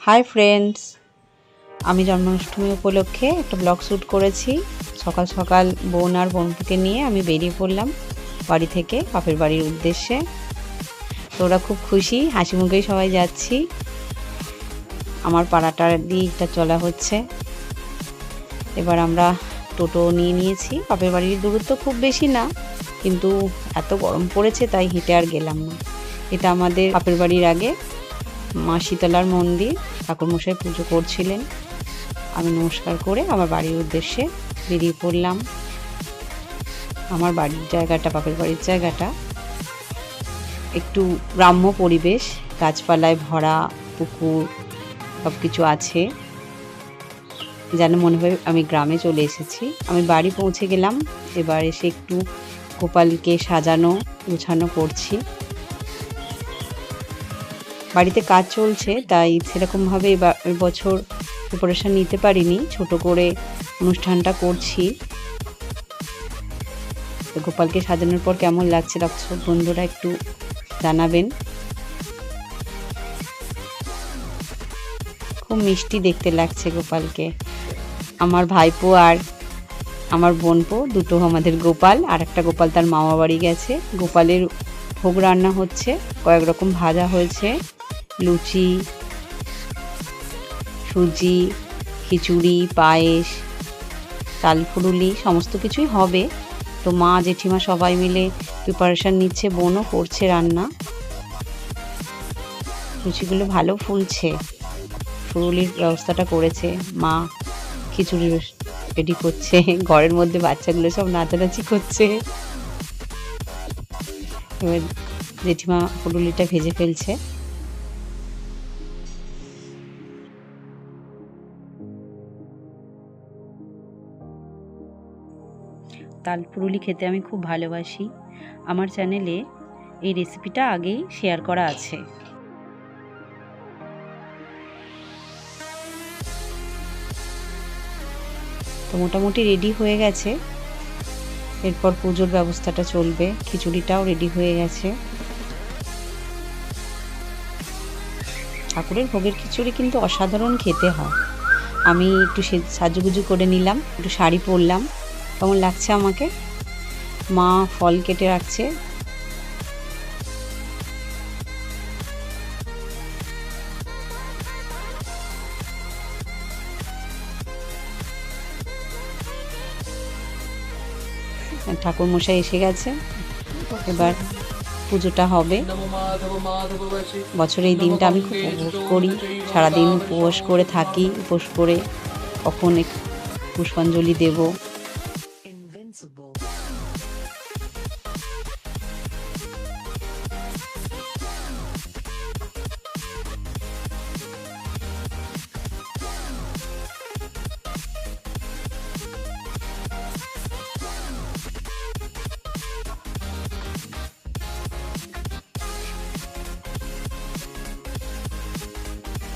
Hi friends আমি জন্মাষ্টমী উপলক্ষে একটা ব্লগ শ্যুট করেছি। সকাল সকাল বোন আর বোনপুকে নিয়ে আমি বেরিয়ে পড়লাম বাড়ি থেকে, বাপের বাড়ির উদ্দেশ্যে। তো ওরা খুব খুশি, হাসি মুখেই সবাই যাচ্ছি। আমার পাড়াটার দিকটা চলা হচ্ছে। এবার আমরা টোটো নিয়ে নিয়েছি। বাপের বাড়ির দূরত্ব খুব বেশি না, কিন্তু এত গরম পড়েছে তাই হেঁটে আর গেলাম না। এটা আমাদের বাপের বাড়ির আগে। মা শীতলার মন্দির, ঠাকুরমশাই পুজো করছিলেন। আমি নমস্কার করে আমার বাড়ির উদ্দেশ্যে বেরিয়ে পড়লাম। আমার বাড়ির জায়গাটা, বাপের বাড়ির জায়গাটা একটু গ্রাম্য পরিবেশ, গাছপালায় ভরা পুকুর সব কিছু আছে। যেন মনে হয় আমি গ্রামে চলে এসেছি। আমি বাড়ি পৌঁছে গেলাম, এবার এসে একটু গোপালকে সাজানো, গুছানো করছি। বাড়িতে কাজ চলছে, তাই সেরকমভাবে এবার বছর প্রিপারেশন নিতে পারিনি। ছোট করে অনুষ্ঠানটা করছি। গোপালকে সাজানোর পর কেমন লাগছে দর্শক বন্ধুরা একটু জানাবেন। খুব মিষ্টি দেখতে লাগছে গোপালকে। আমার ভাইপো আর আমার বোনপো, দুটো আমাদের গোপাল আর একটা গোপাল তার মামা বাড়ি গেছে। গোপালের ভোগ রান্না হচ্ছে, কয়েক রকম ভাজা হয়েছে, লুচি, সুজি, খিচুড়ি, পায়েস তালফুরুলি সমস্ত কিছুই হবে। তো মা, জেঠিমা সবাই মিলে প্রিপারেশান নিচ্ছে, বোনও করছে রান্না। লুচিগুলো ভালো ফুলছে ফুরুলির ব্যবস্থাটা করেছে মা। খিচুড়ি রেডি করছে। ঘরের মধ্যে বাচ্চাগুলো সব নাচানাচি করছে। এবার জেঠিমা ফুরুলিটা ভেজে ফেলছে। তাল পুরুলি খেতে আমি খুব ভালোবাসি। আমার চ্যানেলে এই রেসিপিটা আগেই শেয়ার করা আছে। তো মোটামুটি রেডি হয়ে গেছে। এরপর পুজোর ব্যবস্থাটা চলবে। খিচুড়িটাও রেডি হয়ে গেছে। ঠাকুরের ভোগের খিচুড়ি কিন্তু অসাধারণ খেতে হয়। আমি একটু সাজুগুজু করে নিলাম, একটু শাড়ি পরলাম। কেমন লাগছে আমাকে? মা ফল কেটে রাখছে। ঠাকুর মশাই এসে গেছে। এবার পুজোটা হবে। বছরে এই দিনটা আমি খুব উপভোগ করি। সারাদিন উপবাস করে থাকি, উপোস করে কখন পুষ্পাঞ্জলি দেব।